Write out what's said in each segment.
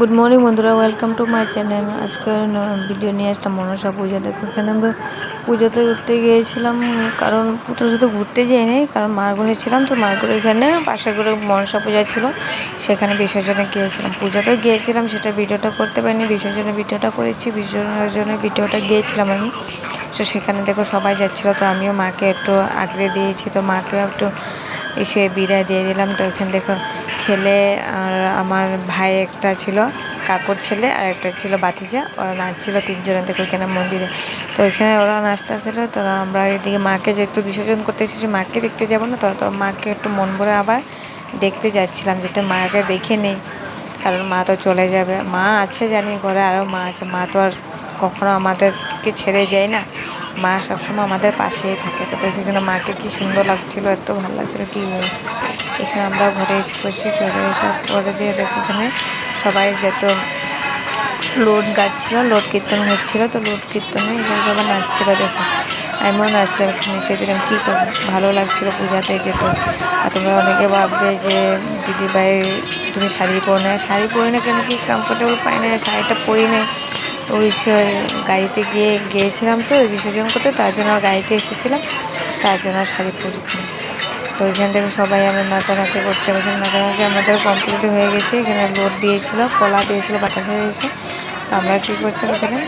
Good morning বন্ধুরা। Welcome to my channel আজকে video নিয়ে আসলাম মনসা পূজা। দেখো, এখানে আমরা পুজোতে ঘুরতে গিয়েছিলাম। কারণ পুজোতে ঘুরতে যাইনি, কারণ মারগুলি ছিলাম তো মারগুলো এখানে পাশে করে মনসা পূজা ছিল। সেখানে বিসর্জনে গিয়েছিলাম। পুজোতেও গিয়েছিলাম, সেটা ভিডিওটা করতে পারিনি। বিসর্জনের ভিডিওটা করেছি বিসর্জনের ভিডিওটা গিয়েছিলাম আমি। তো সেখানে দেখো সবাই যাচ্ছিল, তো আমিও মাকে একটু আগড়ে দিয়েছি। তো মাকে একটু এসে বিদায় দিয়ে দিলাম। তো এখানে দেখো ছেলে আর আমার ভাই একটা ছিল কাকুর ছেলে আর একটা ছিল বাতিজা ওরা নাচছিল তিনজনে দেখো এখানে মন্দিরে। তো ওইখানে ওরা নাচতেছিল, তো আমরা এদিকে মাকে যেহেতু বিসর্জন করতে এসেছি, মাকে দেখতে যাব না, তো তো মাকে একটু মন ভরে আবার দেখতে যাচ্ছিলাম যাতে মাকে দেখে নেই। কারণ মা তো চলে যাবে। মা আছে জানি, ঘরে আরও মা আছে। মা তো আর কখনো আমাদেরকে ছেড়ে যায় না। মা সবসময় আমাদের পাশেই থাকে। তো দেখে এখানে মাকে কি সুন্দর লাগছিল, এত ভালো লাগছিল কি এখানে আমরা ঘরে এসে বসে ঘরে এসে করে দিয়ে দেখো এখানে সবাই যেত লোড গাচ্ছিল, লোড কীর্তন হচ্ছিল, তো লোড কীর্তনে এখানে সবাই নাচছিল দেখো। এমন নাচছে নিচে দিলাম, কী করব? ভালো লাগছিল পূজাতে যেত আর তোমরা অনেকে ভাববে যে দিদি ভাই তুমি শাড়ি পরে না। শাড়ি পরে না কেন? কি কমফোর্টেবল পাই না, শাড়িটা পরি নেই ওই গাড়িতে গিয়ে গিয়েছিলাম তো বিসর্জন করতে, তার জন্য গাড়িতে এসেছিলাম, তার জন্য শাড়ি পরেছিলাম তো ওইখান থেকে সবাই আমরা নাচানাচি করছে ওইখানে নাচানাচি আমাদের কমপ্লিট হয়ে গেছে, এখানে লোড দিয়েছিল, কলা দিয়েছিল, বাতাসা দিয়েছে। তো আমরা কী করছিলাম ওখানে?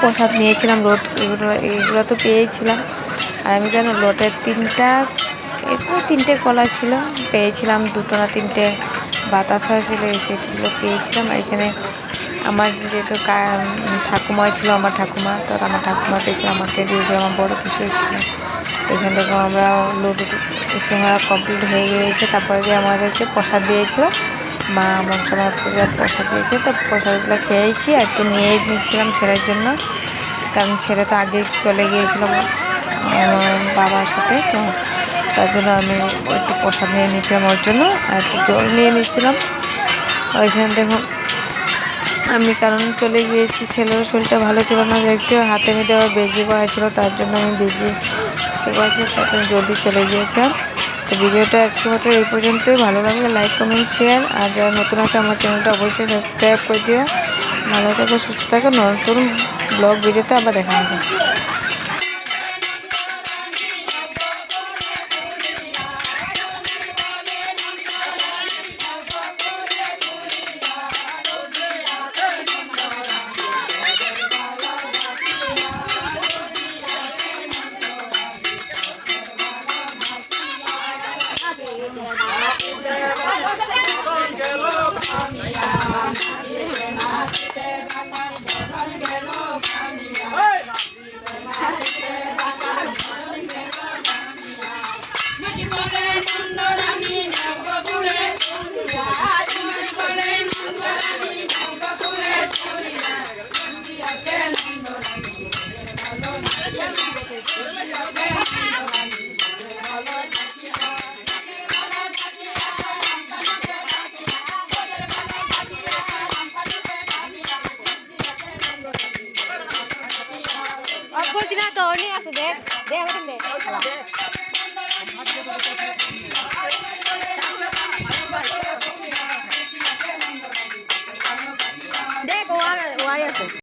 প্রসাদ নিয়েছিলাম লোড এগুলো এগুলো তো পেয়েছিলাম। আর আমি জানো লোটের তিনটা এরকম তিনটে কলা ছিল, পেয়েছিলাম দুটো না তিনটে বাতাসা ছিল সেগুলো পেয়েছিলাম। এখানে আমার যেহেতু ঠাকুমা ছিল, আমার ঠাকুমা, তো আমার ঠাকুমা পেয়েছে, আমাকে দিয়েছে, আমার বড় পিসু ছিল এখান থেকে আমরা লুডু সিঙ্গারা কমপ্লিট হয়ে গিয়েছে, তারপরে যে আমাদেরকে প্রসাদ দিয়েছিল, মা মনসা পূজার প্রসাদ দিয়েছে, তো প্রসাদগুলো খেয়েছি, আর একটু নিয়ে নিচ্ছিলাম ছেলের জন্য। কারণ ছেলে তো আগে চলে গিয়েছিল বাবার সাথে, তো তার জন্য আমি একটু প্রসাদ নিয়ে নিচ্ছিলাম ওর জন্য, আর একটু জল নিয়ে নিচ্ছিলাম। ওইখানে দেখুন আমি কারণ চলে গিয়েছি ছেলের শরীরটা ভালো ছিল না, দেখছি হাতে মেতে আবার বেজি করেছিল তার জন্য আমি বেজি করেছি তারপরে জলদি চলে গিয়েছে। তো ভিডিওটা আজকে মতো এই পর্যন্তই, ভালো লাগলে লাইক কমেন্ট শেয়ার আর যারা নতুন আছে আমার চ্যানেলটা অবশ্যই সাবস্ক্রাইব করে দিও। ভালো থাকো, সুস্থ থাকো, নতুন ব্লগ ভিডিওতে আবার দেখা হবে। বলছি వచ్చినా తోని అసలు దేవుడు దే గోవా వాయసు